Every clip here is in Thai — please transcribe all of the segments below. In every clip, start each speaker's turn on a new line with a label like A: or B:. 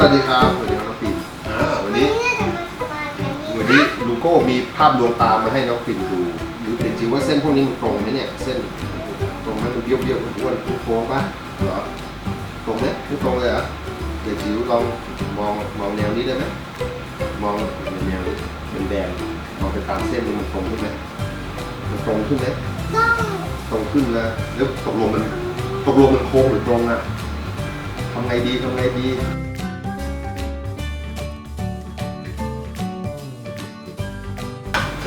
A: วัสดีครับ สวัสดีครับน้องปิ่นอ่าวันนี้ วันนี้ลูโก้มีภาพลวงตามาให้น้องปิ่นดูหรือเป็นจริงว่าเส้นพวกนี้มันตรงไหมเนี่ย เส้นตรงไหมมันเบี้ยวเบี้ยวๆอ้วนโค้งปะเหรอ ตรงไหมไม่ตรงเลยเหรอเดี๋ยวจิ๋วลองมองมองแนวนี้ได้ไหมมองแนวนี้เป็นแดงมองไปตามเส้นมันตรงขึ้นไหมมันตรงขึ้นไหม
B: ต
A: รงขึ้นแล้วแล้วตกลงมันตกลงมันโค้งหรือตรงอะทำไงดีทำไงดี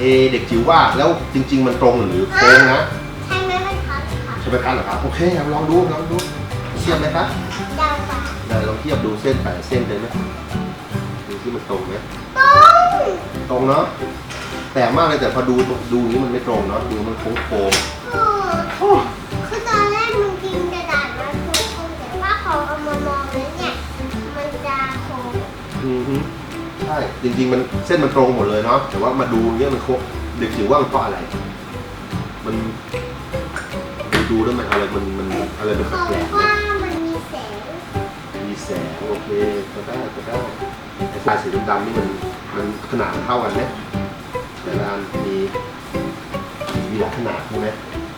A: เอเด็กจิ๋วว่าแล้วจริง ๆ มันตรงหรือโค้งนะ
B: ใช้ไม้บรรทัดค่ะ
A: ใช่ไหมครับเหรอครับโอเคเอาลองดูลองดูเทียบไหมครับ
B: ยาวกว่า
A: ได้ลองเทียบดูเส้นแต่ละเส้นเลยไหมดูที่มันตรงไหม
B: ต้อง
A: ตรงเนาะแต่มากเลยแต่พอดูดูอย่างนี้มันไม่ตรงเนาะดูมันโค้งโค้ง
B: โอ้คือตอนแรกมันพิมพ์กระดาษมาโค้งๆแต่ว่าพอเอามามองแล้วเนี่ยมันจะโค้ง
A: ๆอือฮึใช่จริง ๆ มันเส้นมันตรงหมดเลยเนาะแต่ว่ามาดูอย่างเงี้ยมันโค้งเด็กจิ๋วว่ามันเพราะอะไร มันดูดูแล้วมันอะไรมันมันอะไรเป็น
B: เพ
A: แปล
B: ราะ
A: กๆ
B: ว่า
A: เนี่ย
B: มันมีแสง
A: มีแสงโอเคก็ได้ก็ได้ไอ้ลายสีดำๆนี่มันมันขนาดมันเท่ากันไหมแต่ละอันมีมีหลายขนาดใช่ไหม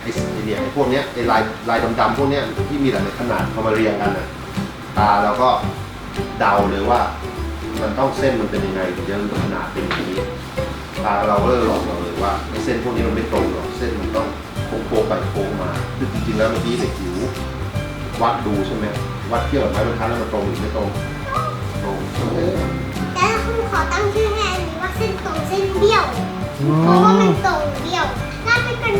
A: ไอ้ไอ้เนี่ยไอ้พวกเนี้ยไอ้ลายลายดำๆพวกเนี้ยที่มีหลายขนาดพอมาเรียงกันน่ะตาเราก็เดาเลยว่า มันต้องเส้นมันเป็นยังไงถึงจะขนาดเป็นอย่างนี้ตาเราก็เลยหลอกเราเลยว่าไอ้เส้นพวกนี้มันไม่ตรงหรอกเส้นมันต้องโค้งไปโค้งมาคือจริงๆแล้วเมื่อกี้เด็กจิ๋ววัดดูใช่ไหมวัดเที่ยบกับไม้บรรทัดแล้วมันตรงหรือไม่ตรงตรง
B: แต่คุณขอตั้งชื่อให้อันนี้ว่าเส้นตรงเส้นเบี้ยวเพราะว่ามันตรงเบี้ยวถ้าจะเป็น